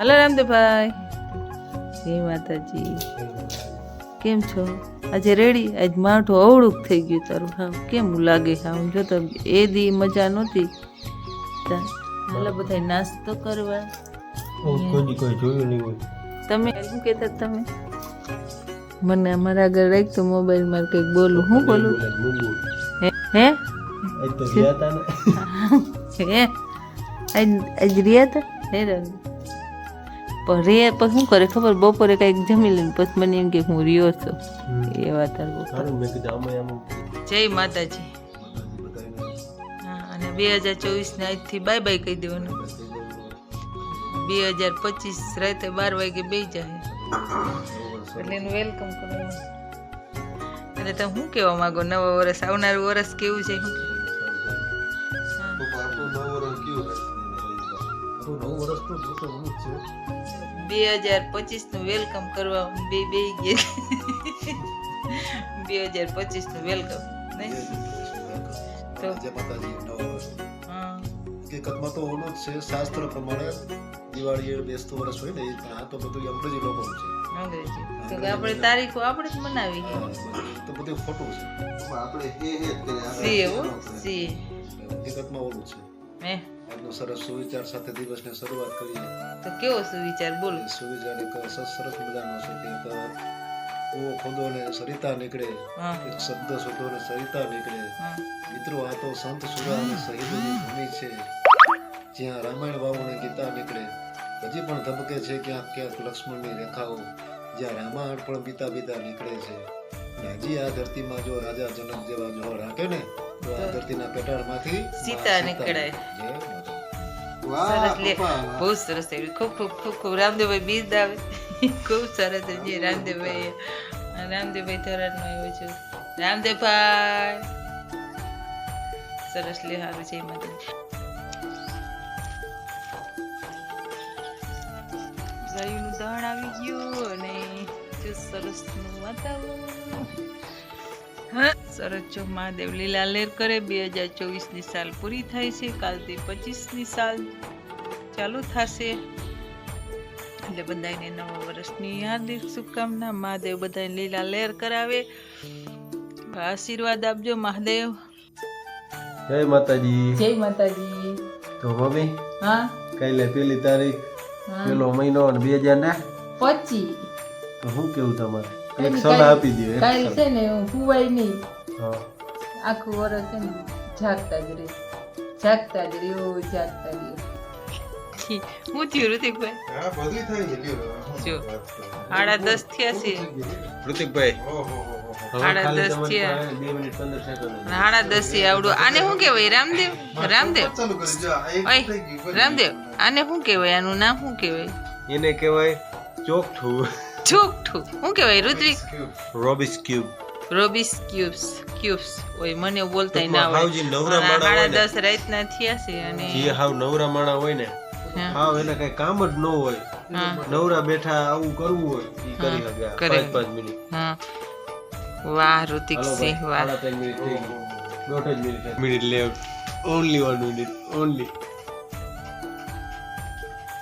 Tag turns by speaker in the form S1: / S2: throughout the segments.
S1: Hello Ramdevbhai. જય માતાજી. કેમ છો? આજે રેડી? આજ માઠું અવળું થઈ ગયું તારું. હા કેમ લાગે? હા જો તો એ દી મજા નહોતી. હાલો બધા નાસ્તો કરવા.
S2: કોઈ કોઈ જોયું નહીં હોય.
S1: તમે શું કહેતા તમે? મને અમારા આગળ રાખ તો મોબાઈલમાં કંઈક બોલું. હું બોલું? હે હે?
S2: આજ આજ ગયા હતા
S1: હે? આજ પણ રે પણ શું કરે ખબર? બપોરે કંઈક જમી લઈને પછી મને એમ કે હું રહ્યો છું. એ વાત જય માતાજી. અને બે હજાર ચોવીસને આજથી બાય બાય કહી દેવાનું. બે હજાર પચીસ રાતે બાર વાગે બે જાય. એટલે એનું વેલકમ કરવાનું. અને તમે શું કહેવા માંગો? નવા વર્ષ આવનારું વર્ષ કેવું છે? શું
S2: નવ વર્ષ તો જોતો હું જ છું.
S1: બે હજાર પચીસનું વેલકમ કરવા બે બે ગયા બે હજાર પચીસનું વેલકમ. નહીં? તો? હા.
S3: હકીકતમાં તો ઓલું જ છે શાસ્ત્ર પ્રમાણે દિવાળી બેસતું વર્ષ હોય ને એ આ તો બધું અંગ્રેજી લોકો છે.
S1: તો કે આપણે તારીખો આપણે જ મનાવી છે.
S3: તો બધું ખોટું છે.
S1: સી એવું સી.
S3: હકીકતમાં ઓલું છે.
S1: હે?
S3: આજનો સરસ સુવિચાર સાથે દિવસને શરૂઆત કરીએ.
S1: તો કેવો સુવિચાર? બોલો.
S3: સુવિચાર એક સરસ મજાનો છે કે એક કૂવો ખોદો ને સરિતા નીકળે એક શબ્દ શોધો ને સરિતા નીકળે. મિત્રો આ તો સંત સુરા અને શહીદોની ભૂમિ છે. જ્યાં રામાયણ વાવ અને ગીતા નીકળે. હજી પણ ધબકે છે ક્યાંક ક્યાંક લક્ષ્મણની રેખાઓ જ્યાં રામાયણ પણ બીતા બીતા નીકળે છે. હજી આ ધરતીમાં જો રાજા જનક જેવા જોવા રાખે ને તો આ ધરતીના પેટાળમાંથી
S1: સીતા નીકળે. સરસ લે બહુ સરસ થયું ખૂબ ખૂબ ખૂબ ખૂબ રામદેવભાઈ બીજ આવે ખૂબ સરસ છે રામદેવભાઈ રામદેવભાઈ થરાદનો આવ્યો છું રામદેવભાઈ સરસ લે સારું છે એમાં તો. ગાયુંનું દહણ આવી ગયું અને જો સરસનું વાતાવરણ હા સરસ જો દેવલીલા લીલા લેર કરે. બે હજાર ચોવીસની સાલ પૂરી થાય છે. કાલથી પચીસની સાલ ચાલુ થશે. એટલે બધાને નવા વર્ષની હાર્દિક શુભકામના. મહાદેવ બધાને લીલા લેર કરાવે. આશીર્વાદ આપજો મહાદેવ.
S2: જય માતાજી.
S1: જય માતાજી.
S2: તો મમ્મી
S1: હા?
S2: કાલે પેલી તારીખ પેલો મહિનો અને બે હજાર ને?
S1: પચી.
S2: તો શું કેવું તમારે? એક સલાહ આપી દો એક
S1: છે ને હુવાય નહીં. આખું વરસ છે ને જાગતા જ રહે. જાગતા જ રહ્યો જાગતા રહ્યો હું થયું ઋતિકભાઈ? જો સાડા દસ થયા છે.
S2: ઋતિકભાઈ.
S1: સાડા દસ થયા. સાડા દસ આવડું. આને શું કહેવાય? રામદેવ? રામદેવ? રામદેવ આને શું કહેવાય? આનું નામ શું કહેવાય?
S2: એને કહેવાય ચોકઠું.
S1: ચોકઠું શું કહેવાય Hrithik
S2: Rubik's cube
S1: Rubik's cubes cubes ઓય મને બોલતા ના
S2: હાવજી નવરા માણા હોય
S1: દસ રાતના થયા છે અને
S2: જે હાવ નવરા માણા હોય ને
S1: હા,
S2: હાવ એને કઈ કામ જ ન હોય. નવરા બેઠા આવું કરવું હોય ઈ કરી શકે પાંચ પાંચ મિનિટ.
S1: હા. વાહ ઋતિક સિંહ
S2: વાહ.
S1: મિનિટ વાહ
S2: ઓનલી વન મિનિટ.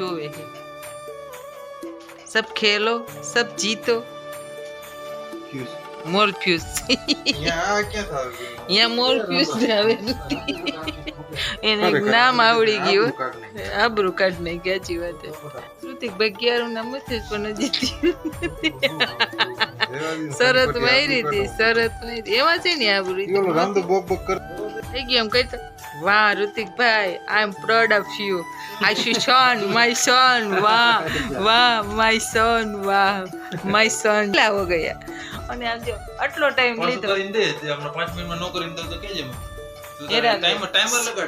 S1: જોવે છે सब खेलो सब जीतो મોરફ્યુઝ અહીંયા મોરફ્યુઝ આવે એને એક નામ આવડી ગયું આબરું કાઢ નહીં સાચી વાત છે ઋતિકભાઈ ક્યારું નામ હશે પણ હજી શરત મારી હતી શરત મારી એમાં છે ને આબરું થઈ ગયું એમ કહી તો વાહ ઋતિકભાઈ I am proud of you I she son my son વાહ વાહ માય સન વાહ માય સન લાવો ગયા? અને આમ જો આટલો ટાઈમ લીધો. એ રામદેવ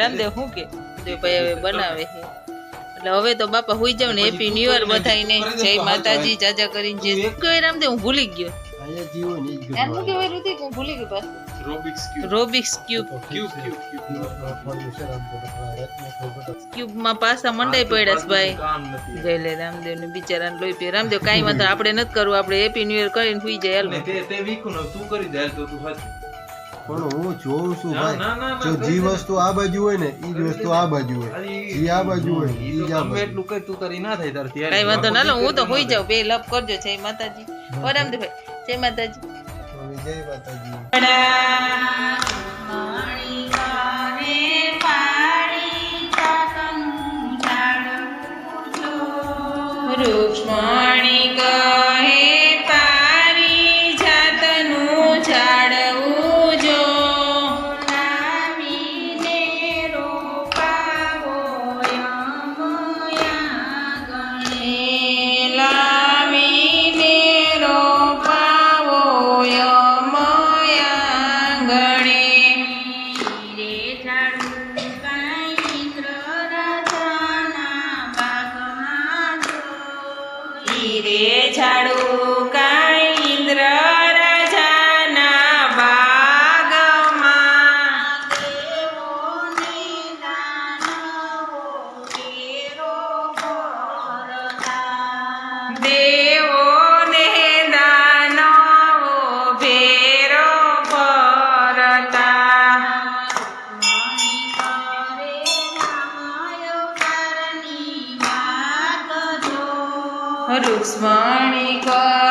S1: રામદેવ શું કે? રામદેવ ભાઈ હવે બનાવે છે. એટલે
S4: એટલે હવે તો બાપા હોઈ જાવ ને હેપી ન્યુ યર બધાઈને જય માતાજી જાજા કરીને જે કઈ રામદેવ હું ભૂલી ગયો.
S5: અહીંયા જીવો ને જ
S4: યાર હું ઋતિક હું ભૂલી ગઈ પાછું.
S5: Rubik's cube
S4: Rubik's cube
S5: cube cube
S4: ક્યુબમાં પાછા મંડાઈ પડ્યા છે ભાઈ.
S5: નથી
S4: જય લે રામદેવ ને બિચારાને લોહી પી રામદેવ કાંઈ વાંધો આપણે નથી કરવું આપણે હેપી ન્યુ યર કરીને સુઈ જાય હાલ.
S5: તે તે વીકું તું કરી દે તો તું સાચું
S2: પણ હું જોઉં છું ભાઈ
S5: ના, ના, ના,
S2: જો જે વસ્તુ આ બાજુ હોય ને ઈ જ વસ્તુ આ બાજુ હોય.
S5: અરે
S2: આ બાજુ હોય
S5: તો
S2: જ આ બાજુ.
S5: એટલું કઈ તું કરી ના થાય તારથી
S4: કાંઈ વાંધો ના લો હું તો હોઈ જાઉં. બે લપ કરજો છે માતાજી. ઓ રામદેવભાઈ જય માતાજી.
S2: જય માતાજી.
S4: રૂક્ષ્મણી કહે રે ઝાડુ કાંઈ રૂક્ષ્મણી કરે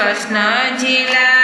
S4: કૃષ્ણજી લાવ્યા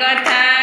S6: યારે